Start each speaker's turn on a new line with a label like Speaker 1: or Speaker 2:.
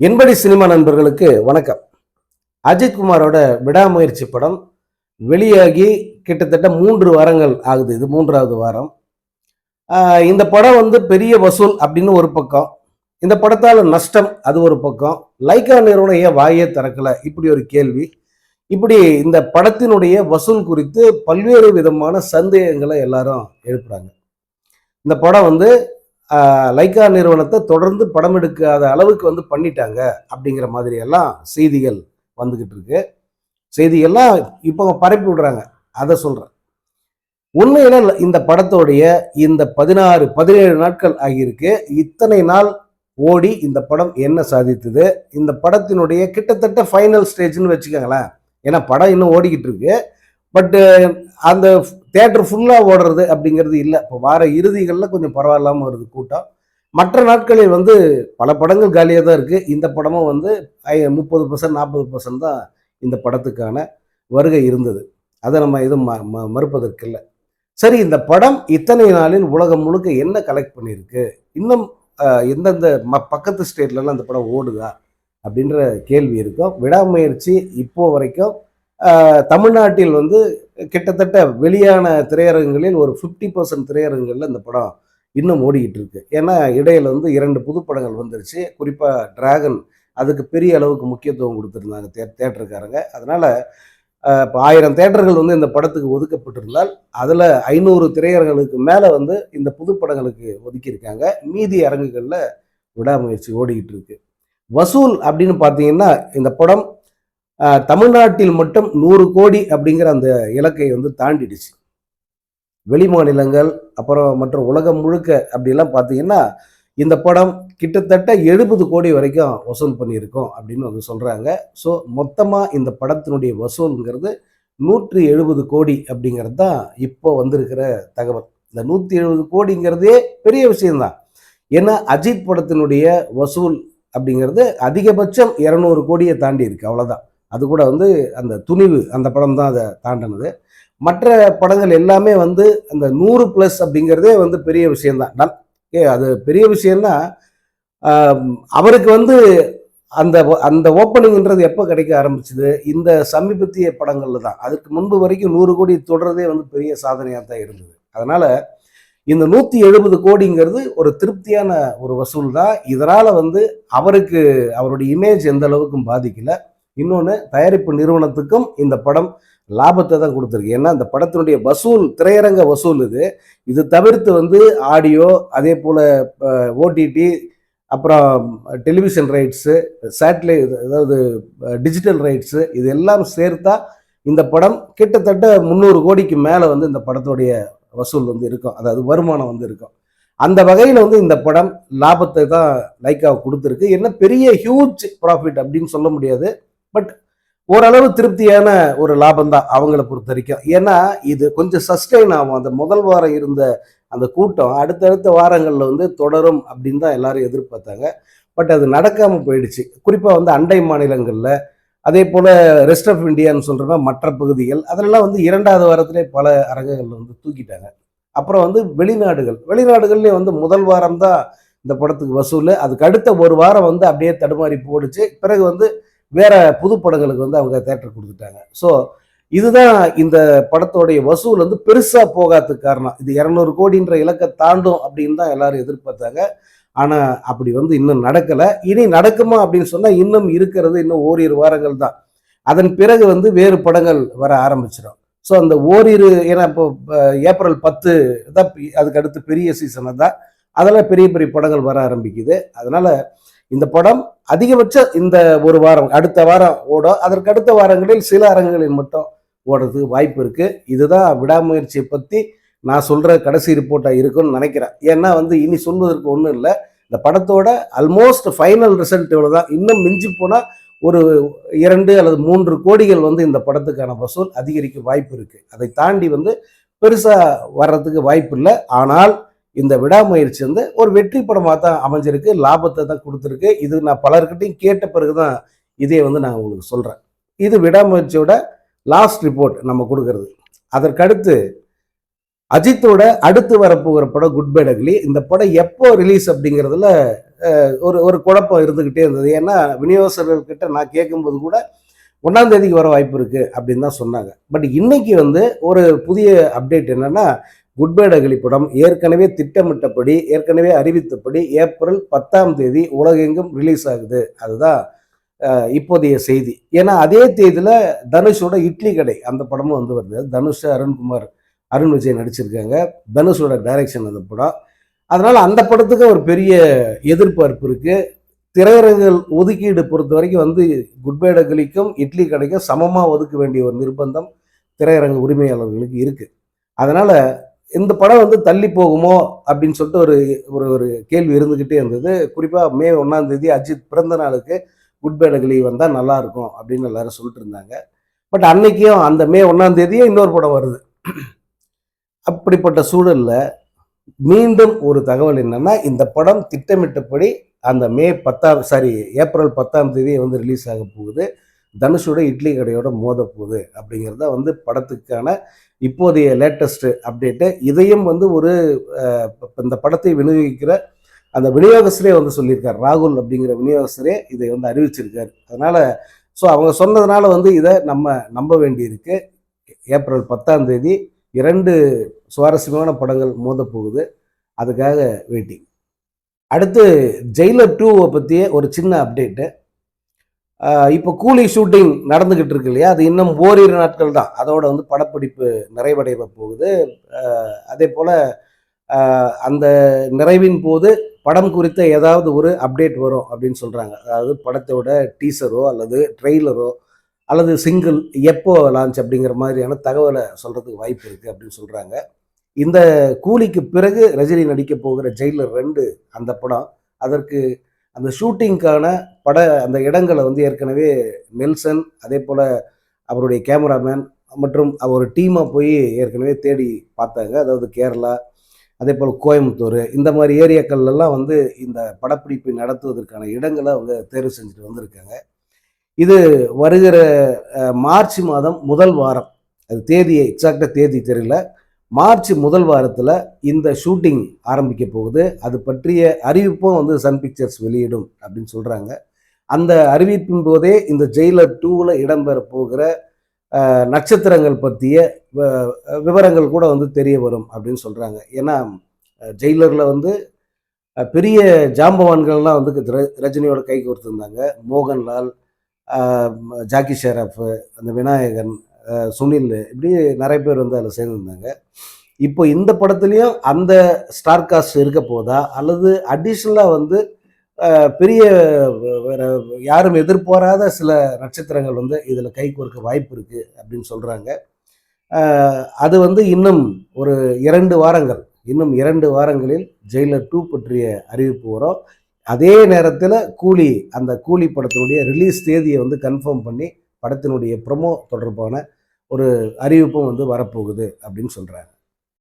Speaker 1: என்படி cinema நண்பர்களுக்கு வணக்கம். அஜித் குமாரோட விடாமுயற்சி படம் வெளியாகி கிட்டத்தட்ட மூன்று வாரங்கள் ஆகுது. இது மூன்றாவது வாரம். இந்த படம் வந்து பெரிய வசூல் அப்படின்னு ஒரு பக்கம். இந்த படத்தால் நஷ்டம் அது ஒரு பக்கம். லைக்கா நிறுவனம் ஏன் வாயே திறக்கலை. இப்படி ஒரு கேள்வி. இப்படி இந்த படத்தினுடைய வசூல் குறித்து பல்வேறு விதமான சந்தேகங்களை எல்லாரும் எழுப்புறாங்க. இந்த படம் வந்து லைக்கா நிறுவனத்தை தொடர்ந்து படம் எடுக்காத அளவுக்கு வந்து பண்ணிட்டாங்க அப்படிங்கிற மாதிரி எல்லாம் செய்திகள் வந்துகிட்டு இருக்கு. செய்திகள்லாம் இப்போ பரப்பி விடுறாங்க. அதை சொல்கிறேன் உண்மையில இந்த படத்தோடைய இந்த பதினாறு பதினேழு நாட்கள் ஆகியிருக்கு. இத்தனை நாள் ஓடி இந்த படம் என்ன சாதித்தது? இந்த படத்தினுடைய கிட்டத்தட்ட ஃபைனல் ஸ்டேஜ்னு வச்சுக்கோங்களேன். ஏன்னா படம் இன்னும் ஓடிக்கிட்டு இருக்கு. பட்டு uh, அந்த தேட்டர் ஃபுல்லாக ஓடுறது அப்படிங்கிறது இல்லை. இப்போ வார இறுதிகளில் கொஞ்சம் பரவாயில்லாமல் வருது கூட்டம். மற்ற நாட்களில் வந்து பல படங்கள் காலியாக தான் இருக்குது இந்த படமும் வந்து முப்பது பர்சன்ட் நாற்பது பர்சன்ட் தான் இந்த படத்துக்கான வருகை இருந்தது. அதை நம்ம எதுவும் ம ம மறுப்பதற்கு இல்லை சரி இந்த படம் இத்தனை நாளில் உலகம் முழுக்க என்ன கலெக்ட் பண்ணியிருக்கு? இன்னும் எந்தெந்த ம பக்கத்து ஸ்டேட்லலாம் அந்த படம் ஓடுதா? அப்படின்ற கேள்வி இருக்கும். விடாமுயற்சி இப்போ வரைக்கும் தமிழ்நாட்டில் வந்து கிட்டத்தட்ட வெளியான திரையரங்குகளில் ஒரு ஃபிஃப்டி பர்சன்ட் திரையரங்குகளில் இந்த படம் இன்னும் ஓடிக்கிட்டு இருக்கு ஏன்னா இடையில வந்து இரண்டு புதுப்படங்கள் வந்துருச்சு. குறிப்பாக டிராகன் அதுக்கு பெரிய அளவுக்கு முக்கியத்துவம் கொடுத்துருந்தாங்க தே தேட்டருக்காரங்க. அதனால் இப்போ ஆயிரம் தேட்டர்கள் வந்து இந்த படத்துக்கு ஒதுக்கப்பட்டிருந்தால் அதில் ஐநூறு திரையரங்குகளுக்கு மேலே வந்து இந்த புதுப்படங்களுக்கு ஒதுக்கியிருக்காங்க. மீதி அரங்குகளில் விடாமுயற்சி ஓடிக்கிட்டு இருக்கு வசூல் அப்படின்னு பார்த்தீங்கன்னா இந்த படம் தமிழ்நாட்டில் மட்டும் நூறு கோடி அப்படிங்கிற அந்த இலக்கை வந்து தாண்டிடுச்சு. வெளி மாநிலங்கள் அப்புறம் மற்ற உலகம் முழுக்க அப்படிலாம் பார்த்தீங்கன்னா இந்த படம் கிட்டத்தட்ட எழுபது கோடி வரைக்கும் வசூல் பண்ணியிருக்கோம் அப்படின்னு வந்து சொல்கிறாங்க ஸோ மொத்தமாக இந்த படத்தினுடைய வசூலுங்கிறது நூற்றி எழுபது கோடி அப்படிங்கிறது தான் இப்போ வந்திருக்கிற தகவல். இந்த நூற்றி எழுபது கோடிங்கிறதே பெரிய விஷயம்தான். ஏன்னா அஜித் படத்தினுடைய வசூல் அப்படிங்கிறது அதிகபட்சம் இரநூறு கோடியை தாண்டி இருக்கு அவ்வளோதான் அது கூட வந்து அந்த துணிவு அந்த படம் தான் அதை தாண்டினது. மற்ற படங்கள் எல்லாமே வந்து அந்த நூறு ப்ளஸ் அப்படிங்கிறதே வந்து பெரிய விஷயம்தான். நல்- ஏ அது பெரிய விஷயம்னா அவருக்கு வந்து அந்த அந்த ஓப்பனிங்ன்றது எப்போ கிடைக்க ஆரம்பிச்சது? இந்த சமீபத்திய படங்களில் தான். அதுக்கு முன்பு வரைக்கும் நூறு கோடி தொடர்றதே வந்து பெரிய சாதனையாக தான் இருந்தது. அதனால் இந்த நூற்றி எழுபது கோடிங்கிறது ஒரு திருப்தியான ஒரு வசூல் தான். இதனால் வந்து அவருக்கு அவருடைய இமேஜ் எந்த அளவுக்கும் பாதிக்கலை. இன்னொன்று தயாரிப்பு நிறுவனத்துக்கும் இந்த படம் லாபத்தை தான் கொடுத்துருக்கு. ஏன்னா அந்த படத்தினுடைய வசூல் திரையரங்க வசூல் இது. இது தவிர்த்து வந்து ஆடியோ அதே போல் ஓடிடி அப்புறம் டெலிவிஷன் ரைட்ஸு சேட்டலைட் அதாவது டிஜிட்டல் ரைட்ஸு இது எல்லாம் சேர்த்தா இந்த படம் கிட்டத்தட்ட முந்நூறு கோடிக்கு மேலே வந்து இந்த படத்துடைய வசூல் வந்து இருக்கும். அதாவது வருமானம் வந்து இருக்கும். அந்த வகையில் வந்து இந்த படம் லாபத்தை தான் லைக்காக கொடுத்துருக்கு. என்ன பெரிய ஹியூஜ் ப்ராஃபிட் அப்படின்னு சொல்ல முடியாது. பட் ஓரளவு திருப்தியான ஒரு லாபம் தான் அவங்கள பொறுத்த வரைக்கும். ஏன்னா இது கொஞ்சம் சஸ்டெயின் ஆகும். அந்த முதல் வாரம் இருந்த அந்த கூட்டம் அடுத்தடுத்த வாரங்களில் வந்து தொடரும் அப்படின்னு தான் எல்லாரும் எதிர்பார்த்தாங்க. பட் அது நடக்காமல் போயிடுச்சு. குறிப்பாக வந்து அண்டை மாநிலங்களில் அதே போல் ரெஸ்ட் ஆஃப் இந்தியான்னு சொல்கிறப்ப மற்ற பகுதிகள் அதெல்லாம் வந்து இரண்டாவது வாரத்திலே பல அரங்குகளில் வந்து தூக்கிட்டாங்க. அப்புறம் வந்து வெளிநாடுகள். வெளிநாடுகள்லேயே வந்து முதல் வாரம் தான் இந்த படத்துக்கு வசூல். அதுக்கு அடுத்த ஒரு வாரம் வந்து அப்படியே தடுமாறி போடுச்சு. பிறகு வந்து வேற புது படங்களுக்கு வந்து அவங்க தேட்டர் கொடுத்துட்டாங்க. ஸோ இதுதான் இந்த படத்தோடைய வசூல் வந்து பெருசாக போகாததுக்கு காரணம். இது இரநூறு கோடின்ற இலக்கை தாண்டும் அப்படின்னு தான் எல்லாரும் எதிர்பார்த்தாங்க. ஆனால் அப்படி வந்து இன்னும் நடக்கலை. இனி நடக்குமா அப்படின்னு சொன்னால் இன்னும் இருக்கிறது இன்னும் ஓரிரு வாரங்கள் தான். அதன் பிறகு வந்து வேறு படங்கள் வர ஆரம்பிச்சிடும் ஸோ அந்த ஓரிரு ஏன்னா இப்போ ஏப்ரல் பத்து தான் அதுக்கு அடுத்து பெரிய சீசனை தான் அதெல்லாம் பெரிய பெரிய படங்கள் வர ஆரம்பிக்குது. அதனால் இந்த படம் அதிகபட்ச இந்த ஒரு வாரம் அடுத்த வாரம் ஓடும் அதற்கு அடுத்த வாரங்களில் சில அரங்குகளில் மட்டும் ஓடுறதுக்கு வாய்ப்பு இருக்கு. இதுதான் விடாமுயற்சியை பற்றி நான் சொல்ற கடைசி ரிப்போர்ட்டாக இருக்கும்னு நினைக்கிறேன். ஏன்னா வந்து இனி சொல்வதற்கு ஒன்றும் இல்லை. இந்த படத்தோட ஆல்மோஸ்ட் ஃபைனல் ரிசல்ட் இவ்வளோதான் இன்னும் மிஞ்சி போனால் ஒரு இரண்டு அல்லது மூன்று கோடிகள் வந்து இந்த படத்துக்கான வசூல் அதிகரிக்க வாய்ப்பு இருக்கு. அதை தாண்டி வந்து பெருசா வர்றதுக்கு வாய்ப்பு இல்லை. ஆனால் இந்த விடாமுயற்சி வந்து ஒரு வெற்றி படமாக தான் அமைஞ்சிருக்கு லாபத்தை தான் கொடுத்துருக்கு. இது நான் பலர்கிட்டையும் கேட்ட பிறகு தான் இதே வந்து நான் உங்களுக்கு சொல்கிறேன் இது விடாமுயற்சியோட லாஸ்ட் ரிப்போர்ட் நம்ம கொடுக்கறது. அதற்கடுத்து அஜித்தோட அடுத்து வரப்போகிற படம் குட் பை டக்லி இந்த படம் எப்போ ரிலீஸ் அப்படிங்கிறதுல ஒரு ஒரு குழப்பம் இருந்துக்கிட்டே இருந்தது. ஏன்னா விநியோகஸ்தர்கள்கிட்ட நான் கேட்கும்போது கூட ஒன்றாம் தேதிக்கு வர வாய்ப்பு இருக்குது அப்படின்னு தான் சொன்னாங்க. பட் இன்னைக்கு வந்து ஒரு புதிய அப்டேட் என்னென்னா குட் பை படம் ஏற்கனவே திட்டமிட்டபடி ஏற்கனவே அறிவித்தபடி ஏப்ரல் பத்தாம் தேதி உலகெங்கும் ரிலீஸ் ஆகுது. அதுதான் இப்போதைய செய்தி. ஏன்னா அதே தேதியில் தனுஷோட இட்லி கடை அந்த படமும் வந்து வருது. தனுஷ் அருண்குமார் அருண் விஜய் நடிச்சிருக்காங்க. தனுஷோட டைரக்ஷன் அந்த படம். அதனால் அந்த படத்துக்கு ஒரு பெரிய எதிர்பார்ப்பு இருக்குது திரையரங்குகள் ஒதுக்கீடு பொறுத்த வரைக்கும் வந்து குட் பை இட்லி கடைக்கும் சமமாக ஒதுக்க வேண்டிய ஒரு நிர்பந்தம் திரையரங்கு உரிமையாளர்களுக்கு இருக்குது அதனால் இந்த படம் வந்து தள்ளி போகுமோ அப்படின்னு சொல்லிட்டு ஒரு ஒரு ஒரு கேள்வி இருந்துக்கிட்டே இருந்தது. குறிப்பாக மே ஒன்றாம் தேதி அஜித் பிறந்த நாளுக்கு குட் பை வந்தால் நல்லா இருக்கும் அப்படின்னு எல்லாரும் சொல்லிட்டு இருந்தாங்க. பட் அன்னைக்கும் அந்த மே ஒன்றாம் தேதியே இன்னொரு படம் வருது. அப்படிப்பட்ட சூழலில் மீண்டும் ஒரு தகவல் என்னன்னா இந்த படம் திட்டமிட்டபடி அந்த மே பத்தாம் சாரி ஏப்ரல் பத்தாம் தேதி வந்து ரிலீஸ் ஆக போகுது. தனுஷோட இட்லி கடையோட மோத போகுது அப்படிங்கிறத வந்து படத்துக்கான இப்போதைய லேட்டஸ்ட் அப்டேட்டு இதையும் வந்து ஒரு இந்த படத்தை விநியோகிக்கிற அந்த விநியோகஸ்தரே வந்து சொல்லியிருக்கார். ராகுல் அப்படிங்கிற விநியோகஸ்தரே இதை வந்து அறிவிச்சிருக்காரு. அதனால் ஸோ அவங்க சொன்னதுனால வந்து இதை நம்ம நம்ப வேண்டியிருக்கு. ஏப்ரல் பத்தாம் தேதி இரண்டு சுவாரஸ்யமான படங்கள் மோத போகுது அதுக்காக வெயிட்டிங் அடுத்து ஜெயிலர் டூவை பற்றிய ஒரு சின்ன அப்டேட்டு இப்போ கூலி ஷூட்டிங் நடந்துக்கிட்டு இருக்கு இல்லையா? அது இன்னும் ஓரிரு நாட்கள் தான். அதோட வந்து படப்பிடிப்பு நிறைவடைய போகுது. அதே போல் அந்த நிறைவின் போது படம் குறித்த ஏதாவது ஒரு அப்டேட் வரும் அப்படின்னு சொல்கிறாங்க அதாவது படத்தோட டீசரோ அல்லது ட்ரெய்லரோ அல்லது சிங்கிள் எப்போ லான்ச் அப்படிங்கிற மாதிரியான தகவலை சொல்கிறதுக்கு வாய்ப்பு இருக்குது அப்படின்னு சொல்கிறாங்க இந்த கூலிக்கு பிறகு ரஜினி நடிக்க போகிற ஜெயிலர் ரெண்டு அந்த படம். அதற்கு அந்த ஷூட்டிங்க்கான பட அந்த இடங்களை வந்து ஏற்கனவே நெல்சன் அதே போல் அவருடைய கேமராமேன் மற்றும் அவர் டீமாக போய் ஏற்கனவே தேடி பார்த்தாங்க. அதாவது கேரளா அதே போல் கோயம்புத்தூர் இந்த மாதிரி ஏரியாக்கள்லாம் வந்து இந்த படப்பிடிப்பை நடத்துவதற்கான இடங்களை அவங்க தேர்வு செஞ்சுட்டு வந்திருக்காங்க. இது வருகிற மார்ச் மாதம் முதல் வாரம். அது தேதியை எக்ஸாக்டாக தேதி தெரியல. மார்ச் முதல் வாரத்தில் இந்த ஷூட்டிங் ஆரம்பிக்க போகுது. அது பற்றிய அறிவிப்பும் வந்து சன் பிக்சர்ஸ் வெளியிடும் அப்படின்னு சொல்கிறாங்க அந்த அறிவிப்பின் போதே இந்த ஜெயிலர் டூவில் இடம்பெற போகிற நட்சத்திரங்கள் பற்றிய வ- விவரங்கள் கூட வந்து தெரிய வரும் அப்படின்னு சொல்கிறாங்க ஏன்னா ஜெயிலரில் வந்து பெரிய ஜாம்பவான்கள்லாம் வந்து ர- ரஜினியோட கை கோர்த்துருந்தாங்க. மோகன்லால் ஜாக்கி ஷெராஃப் அந்த விநாயகன் சுனில் இப்படி நிறைய பேர் வந்து அதில் சேர்ந்துருந்தாங்க. இப்போ இந்த படத்துலையும் அந்த ஸ்டார் காஸ்ட் இருக்க போதா? அல்லது அடிஷ்னலாக வந்து பெரிய யாரும் எதிர்பாராத சில நட்சத்திரங்கள் வந்து இதில் கை கொடுக்க வாய்ப்பு இருக்குது அப்படின்னு சொல்கிறாங்க அது வந்து இன்னும் ஒரு இரண்டு வாரங்கள் இன்னும் இரண்டு வாரங்களில் ஜெயிலர் டூ பற்றிய அறிவிப்பு வரும். அதே நேரத்தில் கூலி அந்த கூலி படத்தினுடைய ரிலீஸ் தேதியை வந்து கன்ஃபார்ம் பண்ணி படத்தினுடைய ப்ரொமோ தொடர்பான ஒரு அறிவிப்பும் வந்து வரப்போகுது அப்படின்னு சொல்கிறாங்க